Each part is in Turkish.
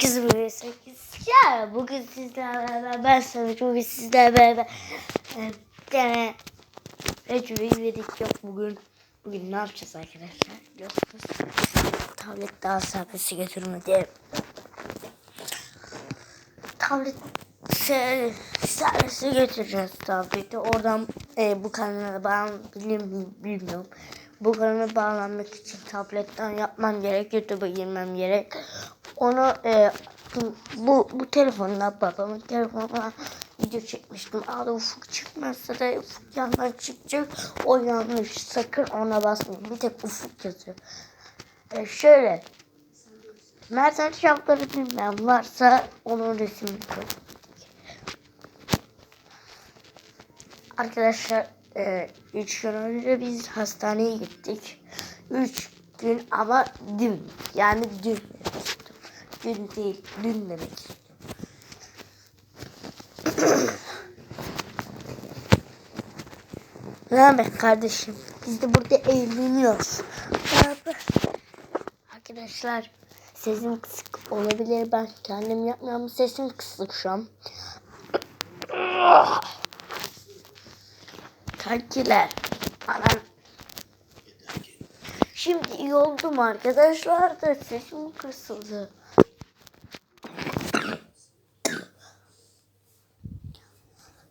Kız bebek 8 ya bugün sizlerle beraber ben sana bugün sizlerle beraber e, bir tane Recep İvedik yok bugün bugün ne yapacağız arkadaşlar? Biliyorsunuz tablet daha servisi götürmedi. Tablet se- servisi götüreceğiz tableti. Oradan e, bu kanala bağlanabilir miyim bilmiyorum. Bu kanala bağlanmak için tabletten yapmam gerek YouTube'a girmem gerek onu e, bu bu telefonla babamın telefonuna video çekmiştim. Aa ufuk çıkmazsa da ufuk yandan çıkacak. O yanlış. Sakın ona basmayın. Bir tek ufuk yazıyor. E, şöyle. Mertel şapları bilmeyen varsa onun resmini koy. Arkadaşlar 3 gün önce biz hastaneye gittik. 3 gün ama dün. Yani dün. Dün değil, dün demek istiyorum. ne haber kardeşim? Biz de burada eğleniyoruz. Beraber. Arkadaşlar sesim kısık olabilir. Ben kendim yapmıyorum. Sesim kısık şu an. Kankiler. Anam. Şimdi iyi oldum arkadaşlar da sesim kısıldı.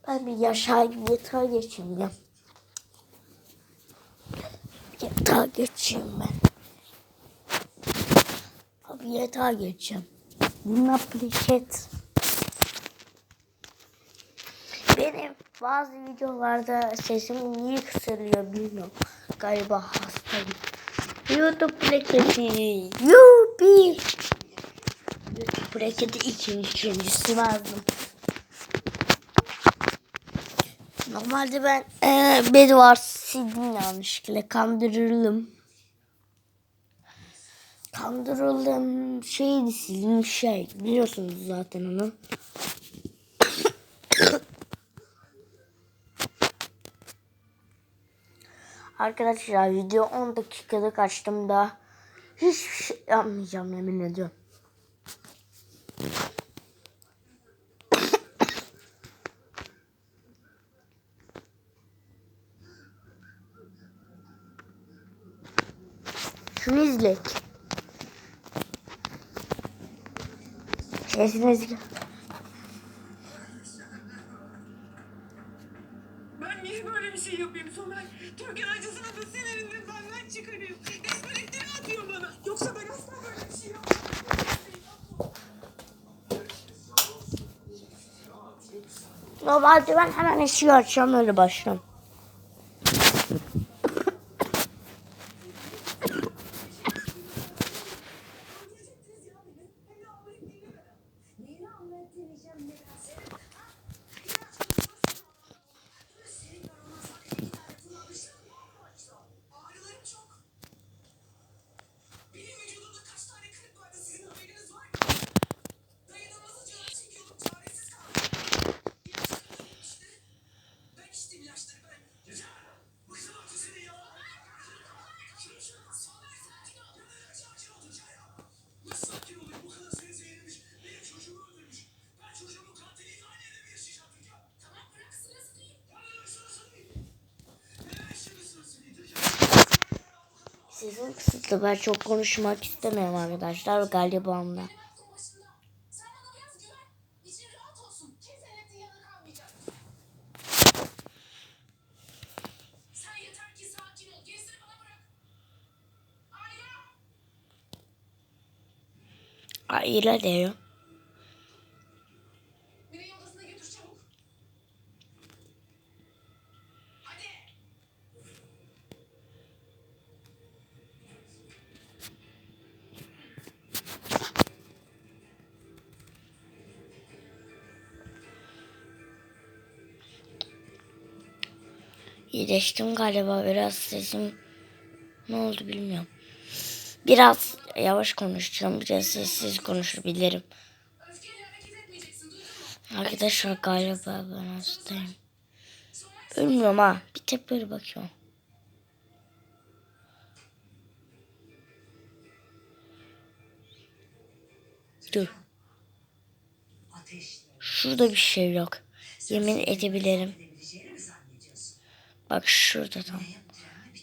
Ben bir yaşa yatağa geçeyim ya. Yatağa geçeyim ben. Abi yatağa geçeceğim. Bunun pliket. Benim bazı videolarda sesim niye kısılıyor bilmiyorum. Galiba hastayım. YouTube plaketi. Yupi. YouTube plaketi ikinci ikincisi vardım. Normalde ben e, Bedvar sildim yanlışlıkla kandırıldım. Kandırıldım şeydi sildim şey biliyorsunuz zaten onu. Arkadaşlar video 10 dakikalık açtım da hiçbir şey yapmayacağım yemin ediyorum. Şunu izlek. Sesini izle. Ben niye böyle bir şey yapayım Somer? Türkan acısını da sinirini benden çıkarıyor. İftira atıyor bana. Yoksa ben asla böyle bir şey yapmam. Normalde ben hemen eşiği açacağım öyle başlıyorum. Sesim kısıtlı. Ben çok konuşmak istemiyorum arkadaşlar galiba ondan. Sen İyileştim galiba biraz sesim ne oldu bilmiyorum. Biraz yavaş konuşacağım biraz sessiz konuşabilirim. Arkadaşlar galiba ben hastayım. Bilmiyorum ha bir tek böyle bakıyorum. Dur. Şurada bir şey yok. Yemin edebilirim. Bak şurada bir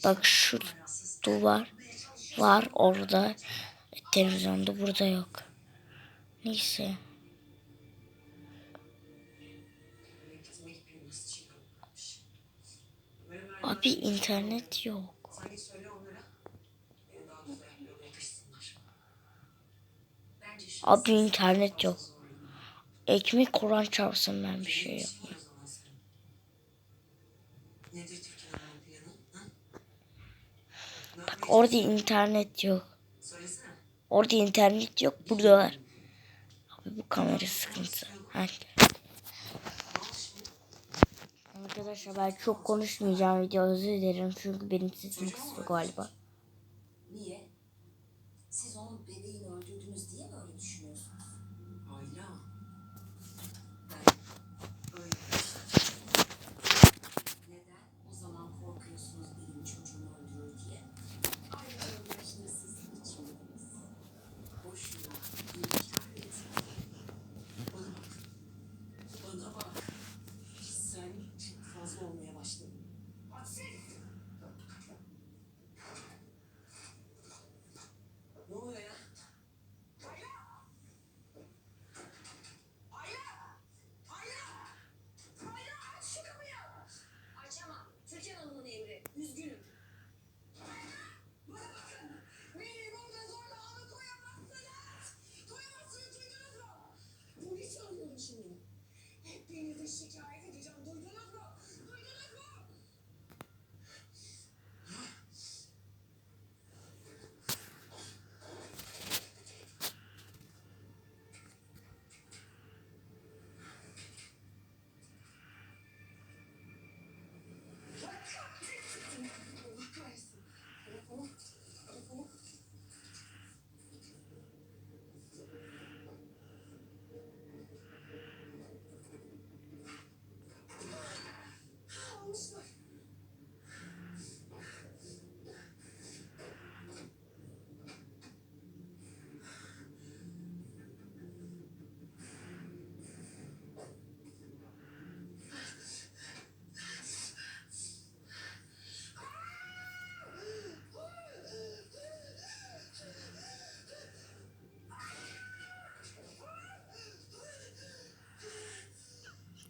Bak şu duvar var orada. Televizyonda burada yok. Neyse. Abi internet yok. Abi internet yok. Ekmek Kur'an çarpsın ben bir şey yok. Yapmayı Orada internet yok. Orada internet yok. Burada var. Abi bu kamera sıkıntı. Ha. Arkadaşlar ben çok konuşmayacağım video özür dilerim çünkü benim sesim kısık galiba. Niye?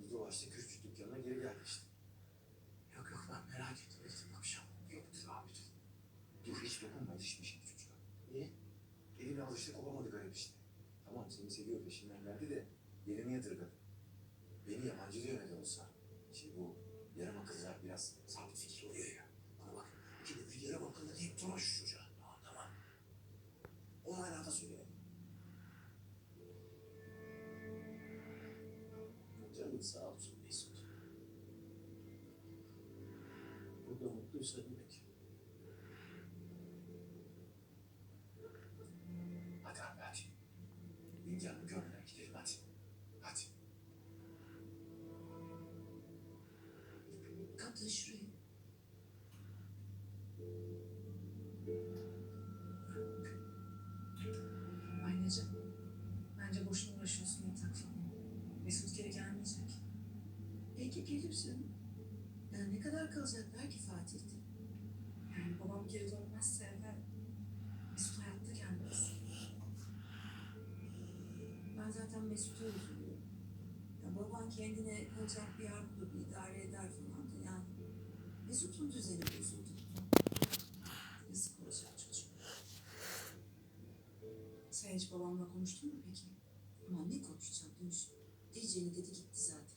Döndü dolaştı kürkçü dükkanına geri işte. Yok yok ben merak ettim. Dedim akşam. Yoktur abi dur. Dur hiç dokunma ilişme şimdi çocuğa. Niye? Eline alıştı kovamadı garip işte. Tamam seni seviyor peşinden geldi de yerini yadırgadı. Beni yabancılıyor ne de. Canın sağ olsun Mesut. Burada mutluysa demek. Hadi hadi. Bincanın gönlüne gidelim hadi. Hadi. Katla şurayı. Zaten Mesut'a üzülüyorum. Ya baban kendine kalacak bir yer bulup idare eder falan da yani. Mesut'un düzeni bozuldu. Yazık olacak çocuk. Sen hiç babamla konuştun mu peki? Ama ne konuşacağım Gümüş? Diyeceğini dedi gitti zaten.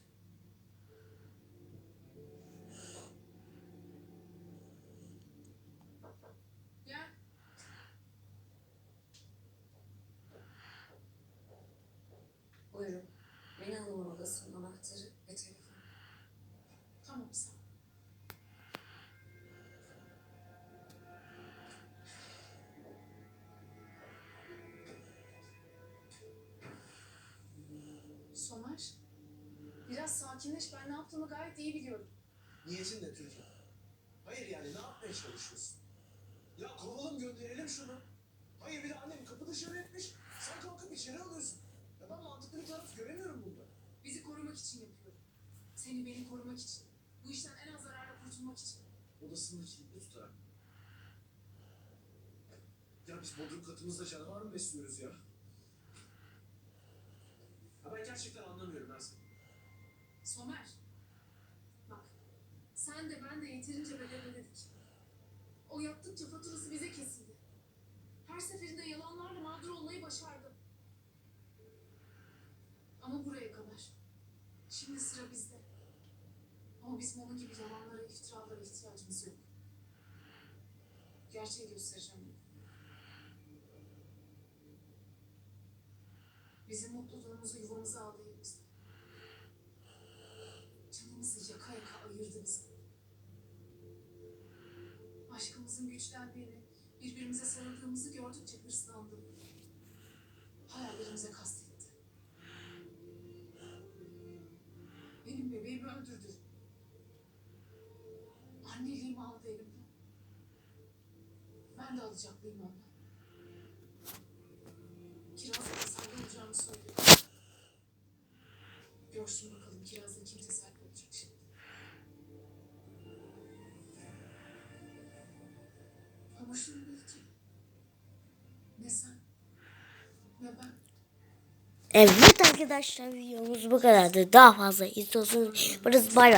Sakinleş. Ben ne yaptığımı gayet iyi biliyorum. Niyetin ne Türkan? Hayır yani ne yapmaya çalışıyorsun? Ya kovalım gönderelim şunu. Hayır bir de annem kapı dışarı etmiş. Sen kalkıp içeri alıyorsun. Ya ben mantıklı bir taraf göremiyorum bunda. Bizi korumak için yapıyorum. Seni beni korumak için. Bu işten en az zararla kurtulmak için. Odasını kilitli tutar. Ya biz bodrum katımızda canavar mı besliyoruz ya? Ha ben gerçekten anlamıyorum ben seni. Somer, bak sen de ben de yeterince bedel ödedik. O yaptıkça faturası bize kesildi. Her seferinde yalanlarla mağdur olmayı başardı. Ama buraya kadar. Şimdi sıra bizde. Ama bizim onun gibi yalanlara, iftiralara ihtiyacımız yok. Gerçeği göstereceğim. Bizim mutluluğumuzu yuvamıza aldı Aşkımızın güçlendiğini, birbirimize sarıldığımızı gördükçe hırslandı. Hayallerimize kastetti. Benim bebeğimi öldürdü. Anneliğimi aldı elimden. Ben de alacaklıyım ondan. Kiraz'la teselli olacağını söyledi. Görsün bakalım Kiraz'la kim teselli Evet arkadaşlar videomuz bu kadardı. Daha fazla istiyorsanız burası bay bay.